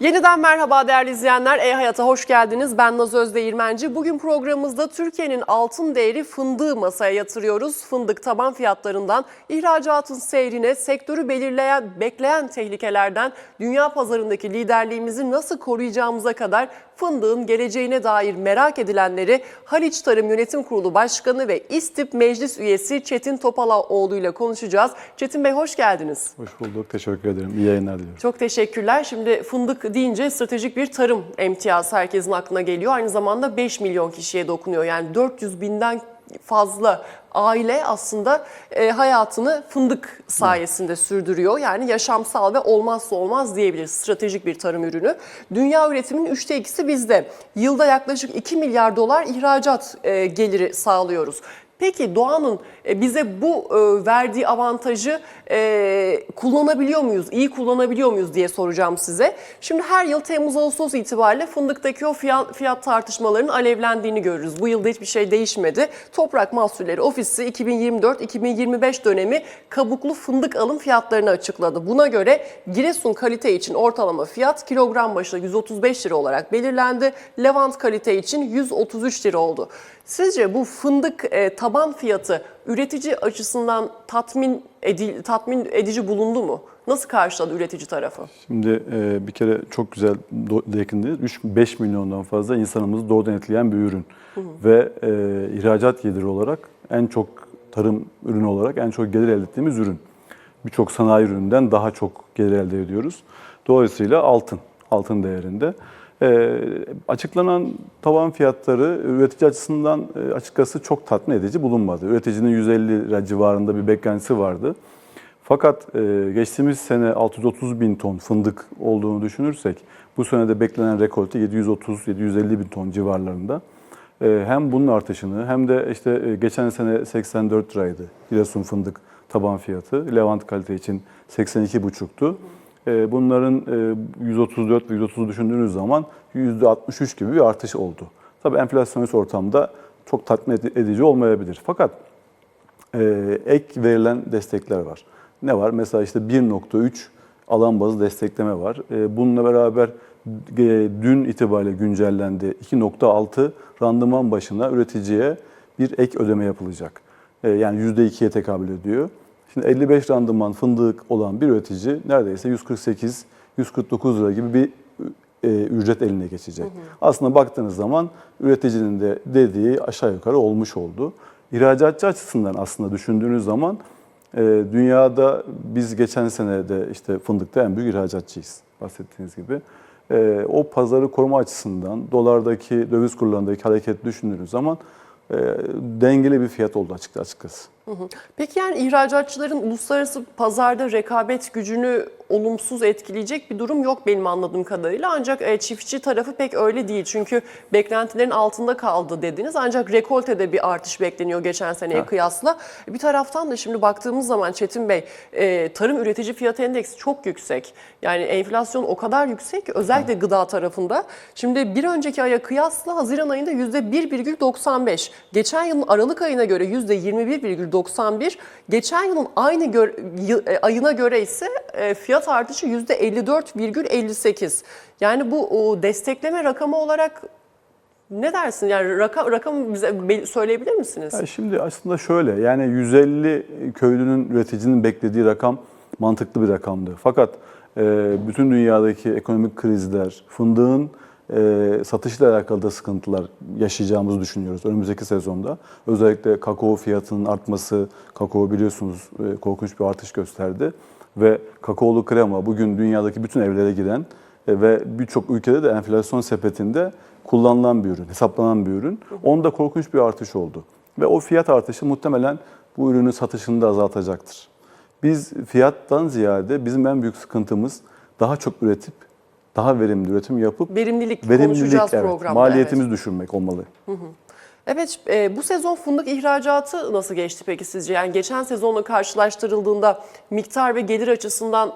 Yeniden merhaba değerli izleyenler. E-Hayat'a hoş geldiniz. Ben Naz Özdeğirmenci. Bugün programımızda Türkiye'nin altın değeri fındığı masaya yatırıyoruz. Fındık taban fiyatlarından, ihracatın seyrine, sektörü belirleyen, bekleyen tehlikelerden, dünya pazarındaki liderliğimizi nasıl koruyacağımıza kadar fındığın geleceğine dair merak edilenleri Haliç Tarım Yönetim Kurulu Başkanı ve İSTİP Meclis Üyesi Çetin Topaloğlu ile konuşacağız. Çetin Bey hoş geldiniz. Hoş bulduk. Teşekkür ederim. İyi yayınlar diliyorum. Çok teşekkürler. Şimdi fındık deyince stratejik bir tarım emtiyazı herkesin aklına geliyor. Aynı zamanda 5 milyon kişiye dokunuyor. Yani 400 binden fazla aile aslında e, hayatını fındık sayesinde sürdürüyor. Yani yaşamsal ve olmazsa olmaz diyebiliriz. Stratejik bir tarım ürünü. Dünya üretiminin üçte ikisi bizde. Yılda yaklaşık 2 milyar dolar ihracat e, geliri sağlıyoruz. Peki doğanın e, bize bu e, verdiği avantajı e, kullanabiliyor muyuz, iyi kullanabiliyor muyuz diye soracağım size. Şimdi her yıl Temmuz-Ağustos itibariyle fındıktaki o fiyat, fiyat tartışmalarının alevlendiğini görürüz. Bu yılda hiçbir şey değişmedi. Toprak Mahsulleri Ofisi 2024-2025 dönemi kabuklu fındık alım fiyatlarını açıkladı. Buna göre Giresun kalite için ortalama fiyat kilogram başına 135 lira olarak belirlendi. Levant kalite için 133 lira oldu. Sizce bu fındık e, taban fiyatı üretici açısından tatmin edi, tatmin edici bulundu mu? Nasıl karşıladı üretici tarafı? Şimdi e, bir kere çok güzel değindiniz. 3-5 milyondan fazla insanımızı doğrudan etkileyen bir ürün. Ve e, ihracat geliri olarak en çok tarım ürünü olarak en çok gelir elde ettiğimiz ürün. Birçok sanayi ürününden daha çok gelir elde ediyoruz. Dolayısıyla altın, altın değerinde. E, açıklanan tavan fiyatları üretici açısından e, açıkçası çok tatmin edici bulunmadı. Üreticinin 150 lira civarında bir beklentisi vardı. Fakat e, geçtiğimiz sene 630 bin ton fındık olduğunu düşünürsek bu sene de beklenen rekolte 730-750 bin ton civarlarında. E, hem bunun artışını hem de işte e, geçen sene 84 liraydı Giresun fındık taban fiyatı. Levant kalite için 82,5'tu. E, bunların e, 134 ve 130 düşündüğünüz zaman %63 gibi bir artış oldu. Tabii enflasyonist ortamda çok tatmin edici olmayabilir. Fakat e, ek verilen destekler var. Ne var? Mesela işte 1.3 alan bazı destekleme var. E, bununla beraber e, dün itibariyle güncellendi. 2.6 randıman başına üreticiye bir ek ödeme yapılacak. E, yani %2'ye tekabül ediyor. Şimdi 55 randıman fındık olan bir üretici neredeyse 148 149 lira gibi bir e, ücret eline geçecek. Hı hı. Aslında baktığınız zaman üreticinin de dediği aşağı yukarı olmuş oldu. İhracatçı açısından aslında düşündüğünüz zaman e, dünyada biz geçen sene de işte fındıkta en büyük ihracatçıyız bahsettiğiniz gibi. E, o pazarı koruma açısından dolardaki döviz kurlarındaki hareket düşündüğünüz zaman e, dengeli bir fiyat oldu açıkçası. Peki yani ihracatçıların uluslararası pazarda rekabet gücünü olumsuz etkileyecek bir durum yok benim anladığım kadarıyla. Ancak e, çiftçi tarafı pek öyle değil. Çünkü beklentilerin altında kaldı dediniz. Ancak rekoltede bir artış bekleniyor geçen seneye Evet. kıyasla. Bir taraftan da şimdi baktığımız zaman Çetin Bey e, tarım üretici fiyat endeksi çok yüksek. Yani enflasyon o kadar yüksek ki özellikle gıda tarafında. Şimdi bir önceki aya kıyasla Haziran ayında %1,95. Geçen yılın Aralık ayına göre %21,91. Geçen yılın aynı yıl- e, ayına göre ise e, fiyat artışı %54,58. Yani bu destekleme rakamı olarak ne dersin? Yani rakam, rakamı bize söyleyebilir misiniz? Ya şimdi aslında şöyle yani 150 köylünün üreticinin beklediği rakam mantıklı bir rakamdı. Fakat e, bütün dünyadaki ekonomik krizler, fındığın e, satışla alakalı da sıkıntılar yaşayacağımızı düşünüyoruz önümüzdeki sezonda. Özellikle kakao fiyatının artması, kakao biliyorsunuz e, korkunç bir artış gösterdi. Ve kakaolu krema bugün dünyadaki bütün evlere giren e, ve birçok ülkede de enflasyon sepetinde kullanılan bir ürün, hesaplanan bir ürün. Onda korkunç bir artış oldu. Ve o fiyat artışı muhtemelen bu ürünün satışını da azaltacaktır. Biz fiyattan ziyade bizim en büyük sıkıntımız daha çok üretip daha verimli üretim yapıp Verimlilik, verimlilik evet, maliyetimizi evet. düşürmek olmalı. Evet, e, bu sezon fındık ihracatı nasıl geçti peki sizce? Yani geçen sezonla karşılaştırıldığında miktar ve gelir açısından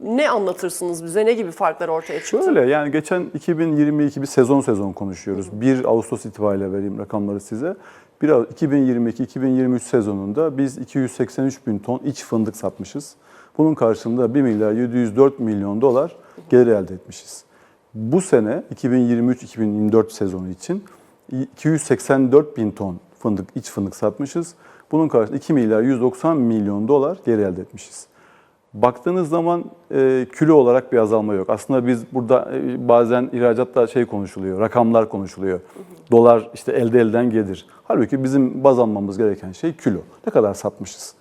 ne anlatırsınız bize? Ne gibi farklar ortaya çıktı? Şöyle yani geçen 2022 bir sezon sezon konuşuyoruz. 1 Ağustos itibariyle vereyim rakamları size. 1 2022-2023 sezonunda biz 283 bin ton iç fındık satmışız. Bunun karşılığında 1 milyar 704 milyon dolar gelir elde etmişiz. Bu sene 2023-2024 sezonu için 284 bin ton fındık, iç fındık satmışız. Bunun karşılığında 2 milyar 190 milyon dolar geri elde etmişiz. Baktığınız zaman e, kilo olarak bir azalma yok. Aslında biz burada e, bazen ihracatta şey konuşuluyor, rakamlar konuşuluyor. Dolar işte elde elden gelir. Halbuki bizim baz almamız gereken şey kilo. Ne kadar satmışız?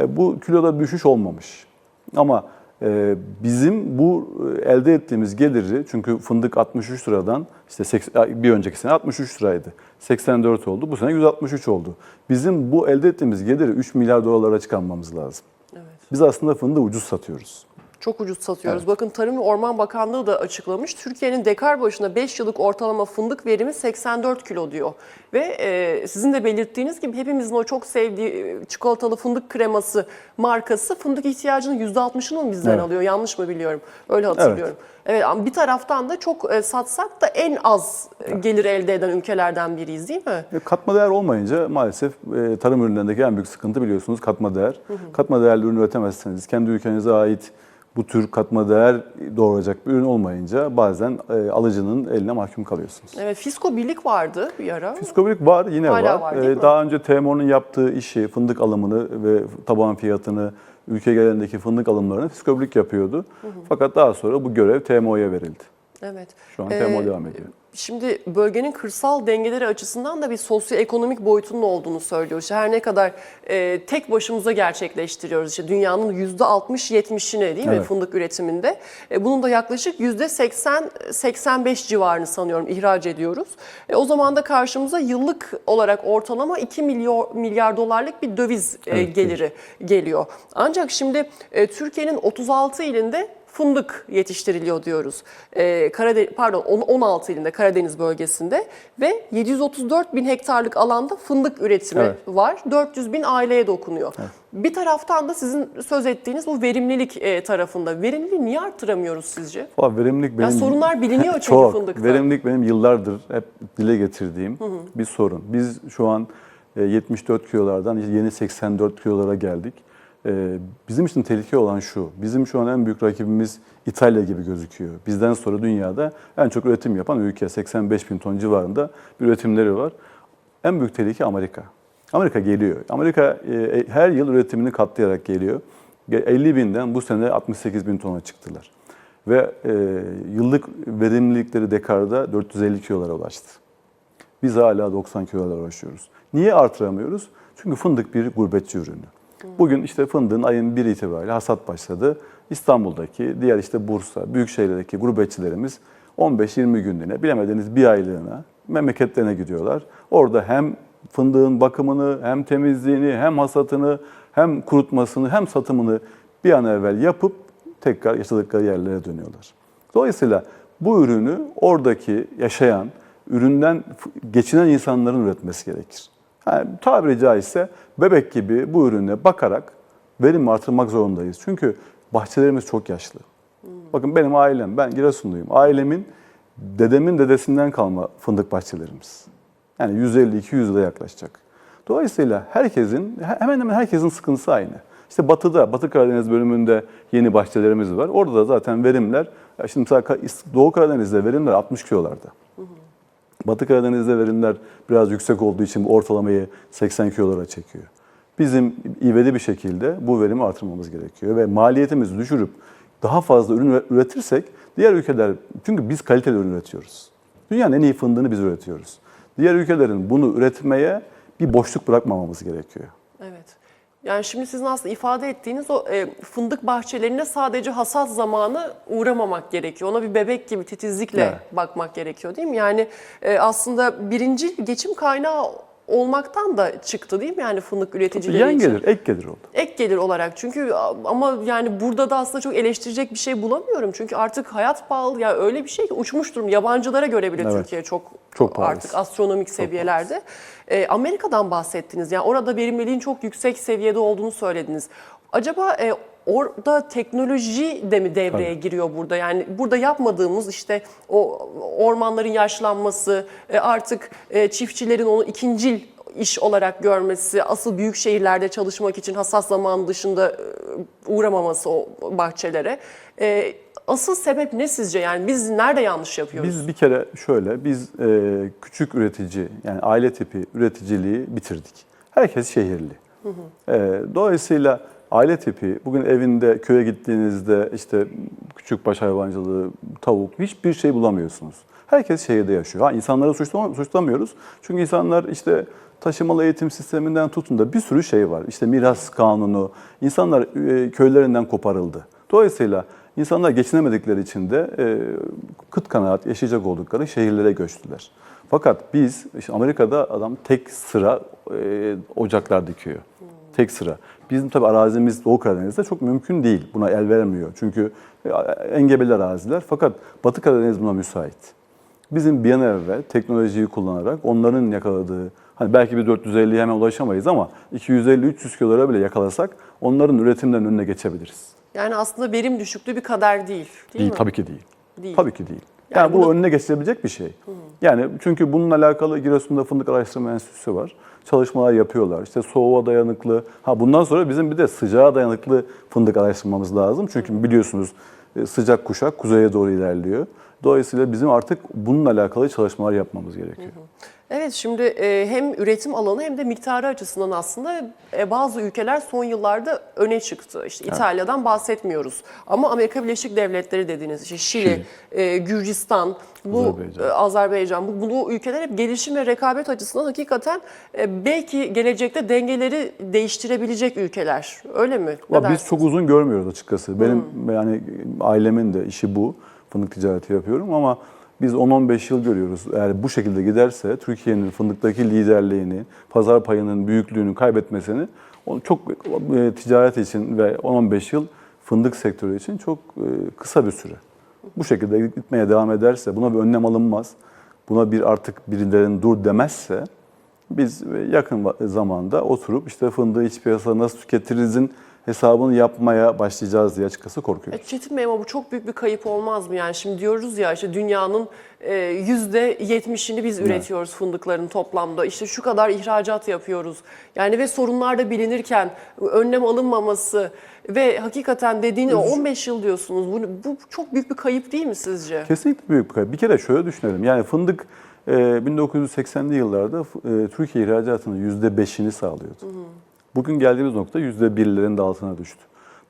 E, bu kiloda düşüş olmamış. Ama e, bizim bu e, elde ettiğimiz geliri çünkü fındık 63 liradan işte 80 bir önceki sene 63 liraydı. 84 oldu. Bu sene 163 oldu. Bizim bu elde ettiğimiz geliri 3 milyar dolarlara çıkarmamız lazım. Evet. Biz aslında fındığı ucuz satıyoruz. Çok ucuz satıyoruz. Bakın Tarım ve Orman Bakanlığı da açıklamış. Türkiye'nin dekar başına 5 yıllık ortalama fındık verimi 84 kilo diyor. Ve e, sizin de belirttiğiniz gibi hepimizin o çok sevdiği e, çikolatalı fındık kreması markası fındık ihtiyacının %60'ını mı bizden Evet. alıyor? Yanlış mı biliyorum? Öyle hatırlıyorum. Evet. ama bir taraftan da çok e, satsak da en az e, gelir elde eden ülkelerden biriyiz değil mi? Katma değer olmayınca maalesef tarım ürünlerindeki en büyük sıkıntı biliyorsunuz katma değer. Katma değerli ürün üretemezseniz kendi ülkenize ait bu tür katma değer doğuracak bir ürün olmayınca bazen e, alıcının eline mahkum kalıyorsunuz. Evet, Fisko Birlik vardı bir ara. Fiskobilik var yine Hala var. var, E, mi? Daha önce TMO'nun yaptığı işi, fındık alımını ve taban fiyatını, ülke genelindeki fındık alımlarını Fiskobilik yapıyordu. Fakat daha sonra bu görev TMO'ya verildi. Evet. Şu an Ee, TMO devam ediyor. Şimdi bölgenin kırsal dengeleri açısından da bir sosyoekonomik boyutunun olduğunu söylüyor. İşte her ne kadar e, tek başımıza gerçekleştiriyoruz. İşte dünyanın %60-70'ini değil mi Evet. fındık üretiminde. E, bunun da yaklaşık %80-85 civarını sanıyorum ihraç ediyoruz. E, o zaman da karşımıza yıllık olarak ortalama 2 milyar, milyar dolarlık bir döviz e, Evet, geliri geliyor. Ancak şimdi e, Türkiye'nin 36 ilinde fındık yetiştiriliyor diyoruz. Ee, Karadeniz, pardon on- 16 ilinde Karadeniz bölgesinde ve 734 bin hektarlık alanda fındık üretimi Evet. var. 400 bin aileye dokunuyor. Bir taraftan da sizin söz ettiğiniz bu verimlilik e, tarafında. Verimliliği niye arttıramıyoruz sizce? Valla verimlilik benim... Ya sorunlar biliniyor çünkü Çok. fındıkta. Verimlilik benim yıllardır hep dile getirdiğim bir sorun. Biz şu an e, 74 kilolardan yeni 84 kilolara geldik. E, Bizim için tehlike olan şu, bizim şu an en büyük rakibimiz İtalya gibi gözüküyor. Bizden sonra dünyada en çok üretim yapan ülke 85 bin ton civarında bir üretimleri var. En büyük tehlike Amerika. Amerika geliyor. Amerika e, her yıl üretimini katlayarak geliyor. Ge- 50 binden bu sene 68 bin tona çıktılar. Ve e, yıllık verimlilikleri dekarda 450 kilolara ulaştı. Biz hala 90 kilolara ulaşıyoruz. Niye artıramıyoruz? Çünkü fındık bir gurbetçi ürünü. Bugün işte fındığın ayın 1 itibariyle hasat başladı. İstanbul'daki, diğer işte Bursa, büyük şehirlerdeki gurbetçilerimiz 15-20 günlüğüne, bilemediniz bir aylığına memleketlerine gidiyorlar. Orada hem fındığın bakımını, hem temizliğini, hem hasatını, hem kurutmasını, hem satımını bir an evvel yapıp tekrar yaşadıkları yerlere dönüyorlar. Dolayısıyla bu ürünü oradaki yaşayan, üründen geçinen insanların üretmesi gerekir. Yani tabiri caizse bebek gibi bu ürüne bakarak verim artırmak zorundayız. Çünkü bahçelerimiz çok yaşlı. Bakın benim ailem, ben Giresunluyum. Ailemin, dedemin dedesinden kalma fındık bahçelerimiz. Yani 150-200 yıla yaklaşacak. Dolayısıyla herkesin, hemen hemen herkesin sıkıntısı aynı. İşte batıda, Batı Karadeniz bölümünde yeni bahçelerimiz var. Orada da zaten verimler, ya şimdi mesela Doğu Karadeniz'de verimler 60 kilolarda. Batı Karadeniz'de verimler biraz yüksek olduğu için bu ortalamayı 80 kilolara çekiyor. Bizim ivedi bir şekilde bu verimi artırmamız gerekiyor ve maliyetimizi düşürüp daha fazla ürün üretirsek diğer ülkeler çünkü biz kaliteli ürün üretiyoruz. Dünyanın en iyi fındığını biz üretiyoruz. Diğer ülkelerin bunu üretmeye bir boşluk bırakmamamız gerekiyor. Evet. Yani şimdi sizin aslında ifade ettiğiniz o e, fındık bahçelerine sadece hasat zamanı uğramamak gerekiyor. Ona bir bebek gibi titizlikle Evet. bakmak gerekiyor değil mi? Yani e, aslında birinci geçim kaynağı olmaktan da çıktı değil mi? Yani fındık üreticileri Yan için. gelir, ek gelir oldu. Ek gelir olarak çünkü ama yani burada da aslında çok eleştirecek bir şey bulamıyorum. Çünkü artık hayat pahalı ya öyle bir şey ki uçmuş durum. Yabancılara göre bile Evet. Türkiye çok, Çok pahalı. artık astronomik seviyelerde. Ee, Amerika'dan bahsettiniz. Yani orada verimliliğin çok yüksek seviyede olduğunu söylediniz. Acaba e, orada teknoloji de mi devreye giriyor burada? Yani burada yapmadığımız işte o ormanların yaşlanması, e, artık e, çiftçilerin onu ikincil iş olarak görmesi, asıl büyük şehirlerde çalışmak için hassas zaman dışında e, uğramaması o bahçelere. E, asıl sebep ne sizce? Yani biz nerede yanlış yapıyoruz? Biz bir kere şöyle, biz e, küçük üretici, yani aile tipi üreticiliği bitirdik. Herkes şehirli. E, dolayısıyla aile tipi, bugün evinde, köye gittiğinizde işte küçük baş hayvancılığı, tavuk, hiçbir şey bulamıyorsunuz. Herkes şehirde yaşıyor. Ha, insanları suçlamıyoruz. Çünkü insanlar işte taşımalı eğitim sisteminden tutun da bir sürü şey var. İşte miras kanunu, insanlar e, köylerinden koparıldı. Dolayısıyla insanlar geçinemedikleri için de e, kıt kanaat yaşayacak oldukları şehirlere göçtüler. Fakat biz, işte Amerika'da adam tek sıra e, ocaklar dikiyor. Tek sıra. Bizim tabii arazimiz Doğu Karadeniz'de çok mümkün değil. Buna el vermiyor. Çünkü engebeli araziler. Fakat Batı Karadeniz buna müsait. Bizim bir an evvel teknolojiyi kullanarak onların yakaladığı, hani belki bir 450'ye hemen ulaşamayız ama 250-300 kilolara bile yakalasak onların üretimlerinin önüne geçebiliriz. Yani aslında verim düşüklüğü bir kader değil. Değil, Değil, mi? tabii ki değil. Değil. Tabii ki değil. Yani Yani, bu bunu- önüne geçilebilecek bir şey. Yani çünkü bununla alakalı Giresun'da Fındık Araştırma Enstitüsü var. Çalışmalar yapıyorlar. İşte soğuğa dayanıklı. Ha bundan sonra bizim bir de sıcağa dayanıklı fındık araştırmamız lazım. Çünkü biliyorsunuz e, sıcak kuşak kuzeye doğru ilerliyor. Dolayısıyla bizim artık bununla alakalı çalışmalar yapmamız gerekiyor. Evet şimdi e, hem üretim alanı hem de miktarı açısından aslında e, bazı ülkeler son yıllarda öne çıktı. İşte İtalya'dan bahsetmiyoruz. Ama Amerika Birleşik Devletleri dediğiniz işte Şili, e, Gürcistan, bu Azerbaycan. Azerbaycan, bu, bu ülkeler hep gelişim ve rekabet açısından hakikaten belki gelecekte dengeleri değiştirebilecek ülkeler. Öyle mi? Ne biz çok uzun görmüyoruz açıkçası. Benim yani ailemin de işi bu. Fındık ticareti yapıyorum ama biz 10-15 yıl görüyoruz. Eğer bu şekilde giderse Türkiye'nin fındıktaki liderliğini, pazar payının büyüklüğünü kaybetmesini çok e, ticaret için ve 10-15 yıl fındık sektörü için çok e, kısa bir süre. Bu şekilde gitmeye devam ederse, buna bir önlem alınmaz, buna bir artık birilerinin dur demezse biz yakın va- zamanda oturup işte fındığı iç piyasada nasıl tüketirizin hesabını yapmaya başlayacağız diye açıkçası korkuyoruz. E, Çetin Bey ama bu çok büyük bir kayıp olmaz mı? Yani şimdi diyoruz ya işte dünyanın e, yüzde 70'ini biz üretiyoruz fındıkların toplamda. İşte şu kadar ihracat yapıyoruz. Yani ve sorunlar da bilinirken önlem alınmaması ve hakikaten dediğini 15 yıl diyorsunuz. Bu, bu çok büyük bir kayıp değil mi sizce? Kesinlikle büyük bir kayıp. Bir kere şöyle düşünelim. Yani fındık e, 1980'li yıllarda e, Türkiye ihracatının %5'ini sağlıyordu. Bugün geldiğimiz nokta %1'lerin de altına düştü.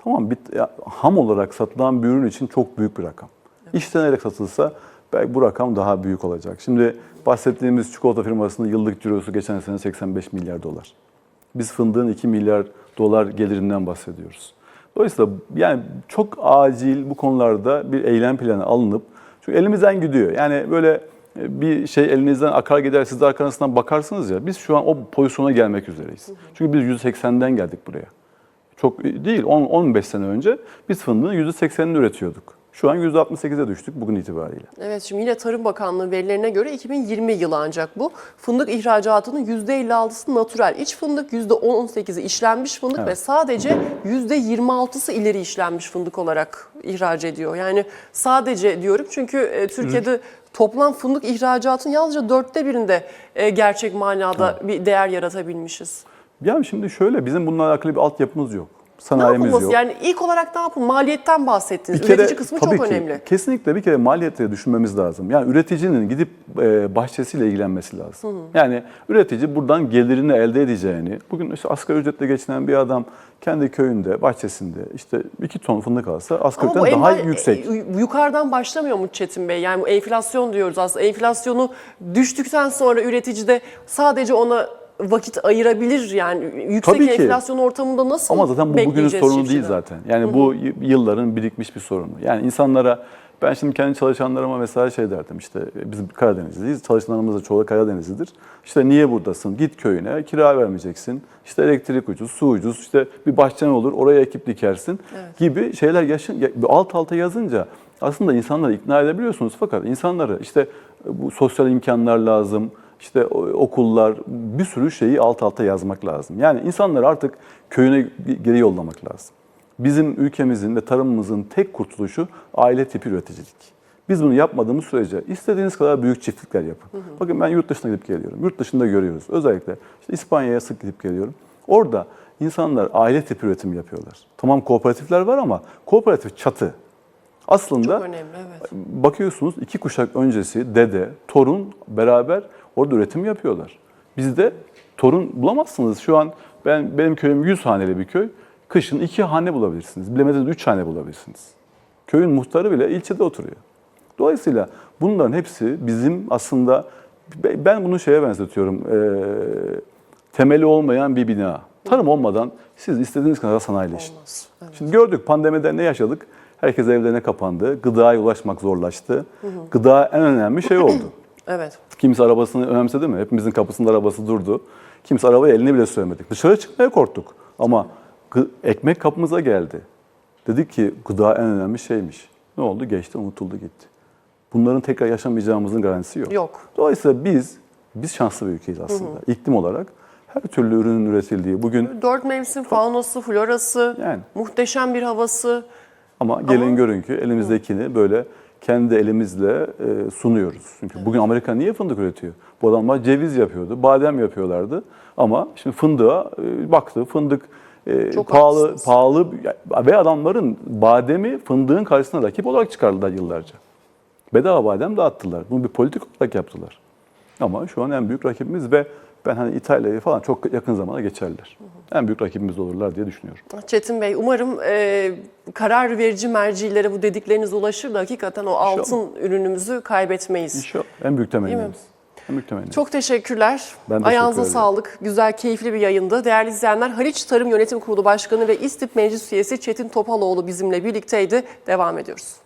Tamam bit, ya, ham olarak satılan bir ürün için çok büyük bir rakam. İşlenerek satılsa belki bu rakam daha büyük olacak. Şimdi bahsettiğimiz çikolata firmasının yıllık cirosu geçen sene 85 milyar dolar. Biz fındığın 2 milyar dolar gelirinden bahsediyoruz. Dolayısıyla yani çok acil bu konularda bir eylem planı alınıp çünkü elimizden gidiyor. Yani böyle bir şey elinizden akar gider siz de arkanızdan bakarsınız ya biz şu an o pozisyona gelmek üzereyiz. Çünkü biz 180'den geldik buraya. Çok değil 10 15 sene önce biz fındığın %80'ini üretiyorduk. Şu an %68'e düştük bugün itibariyle. Evet şimdi yine Tarım Bakanlığı verilerine göre 2020 yılı ancak bu. Fındık ihracatının %56'sı natürel iç fındık, %18'i işlenmiş fındık Evet. ve sadece %26'sı ileri işlenmiş fındık olarak ihraç ediyor. Yani sadece diyorum çünkü e, Türkiye'de toplam fındık ihracatının yalnızca dörtte birinde e, gerçek manada bir değer yaratabilmişiz. Yani şimdi şöyle bizim bununla alakalı bir altyapımız yok. Ne Sanayimiz yapılması? yok. Yani ilk olarak ne yapın? Maliyetten bahsettiniz. Bir kere, Üretici kısmı tabii çok ki, önemli. Kesinlikle bir kere maliyetleri düşünmemiz lazım. Yani üreticinin gidip e, bahçesiyle ilgilenmesi lazım. Yani üretici buradan gelirini elde edeceğini, bugün işte asgari ücretle geçinen bir adam kendi köyünde, bahçesinde işte iki ton fındık alsa asgari ücretten daha yüksek. e, yukarıdan başlamıyor mu Çetin Bey? Yani bu enflasyon diyoruz aslında. Enflasyonu düştükten sonra üretici de sadece ona vakit ayırabilir. Yani yüksek Tabii ki. enflasyon ortamında nasıl Ama zaten bu bugünün sorunu değil çiftçiden? zaten. Yani bu y- yılların birikmiş bir sorunu. Yani insanlara ben şimdi kendi çalışanlarıma mesela şey derdim işte biz Karadenizliyiz. Çalışanlarımız da çoğu Karadenizlidir. İşte niye buradasın? Git köyüne kira vermeyeceksin. İşte elektrik ucuz, su ucuz. İşte bir bahçen olur oraya ekip dikersin gibi şeyler yaşın ya- alt alta yazınca aslında insanları ikna edebiliyorsunuz fakat insanları işte bu sosyal imkanlar lazım. İşte okullar, bir sürü şeyi alt alta yazmak lazım. Yani insanları artık köyüne geri yollamak lazım. Bizim ülkemizin ve tarımımızın tek kurtuluşu aile tipi üreticilik. Biz bunu yapmadığımız sürece istediğiniz kadar büyük çiftlikler yapın. Bakın ben yurt dışına gidip geliyorum. Yurt dışında görüyoruz. Özellikle işte İspanya'ya sık gidip geliyorum. Orada insanlar aile tipi üretim yapıyorlar. Tamam kooperatifler var ama kooperatif çatı. Aslında Çok önemli evet. bakıyorsunuz iki kuşak öncesi dede, torun beraber orada üretim yapıyorlar. Bizde torun bulamazsınız. Şu an ben benim köyüm 100 haneli bir köy. Kışın iki hane bulabilirsiniz. Bilemediniz üç hane bulabilirsiniz. Köyün muhtarı bile ilçede oturuyor. Dolayısıyla bunların hepsi bizim aslında ben bunu şeye benzetiyorum. eee, temeli olmayan bir bina. Tarım olmadan siz istediğiniz kadar sanayileşin. Olmaz. Evet. Şimdi gördük pandemide ne yaşadık? Herkes evlerine kapandı. Gıdaya ulaşmak zorlaştı. Gıda en önemli şey oldu. Evet. Kimse arabasını önemsedi mi? Hepimizin kapısında arabası durdu. Kimse arabaya elini bile sürmedik. Dışarı çıkmaya korktuk. Ama ekmek kapımıza geldi. Dedik ki gıda en önemli şeymiş. Ne oldu? Geçti, unutuldu gitti. Bunların tekrar yaşamayacağımızın garantisi yok. Yok. Dolayısıyla biz biz şanslı bir ülkeyiz aslında. İklim olarak her türlü ürünün üretildiği bugün Dört mevsim faunası, florası, Yani. muhteşem bir havası. Ama gelin görün ki elimizdekini böyle kendi elimizle e, sunuyoruz. Çünkü bugün Amerika niye fındık üretiyor? Bu adamlar ceviz yapıyordu, badem yapıyorlardı. Ama şimdi fındığa e, baktı, fındık e, Çok pahalı haklısınız. pahalı ve adamların bademi fındığın karşısına rakip olarak çıkardılar yıllarca. Bedava badem dağıttılar. Bunu bir politik olarak yaptılar. Ama şu an en büyük rakibimiz ve ben hani İtalya'yı falan çok yakın zamana geçerler. En büyük rakibimiz olurlar diye düşünüyorum. Çetin Bey umarım e, karar verici mercilere bu dedikleriniz ulaşır da hakikaten o altın ürünümüzü kaybetmeyiz. İnşallah en büyük temennimiz. Çok teşekkürler. Ben teşekkür Ayağınıza ederim. sağlık. Güzel, keyifli bir yayındı. Değerli izleyenler, Haliç Tarım Yönetim Kurulu Başkanı ve İSTİP Meclis Üyesi Çetin Topaloğlu bizimle birlikteydi. Devam ediyoruz.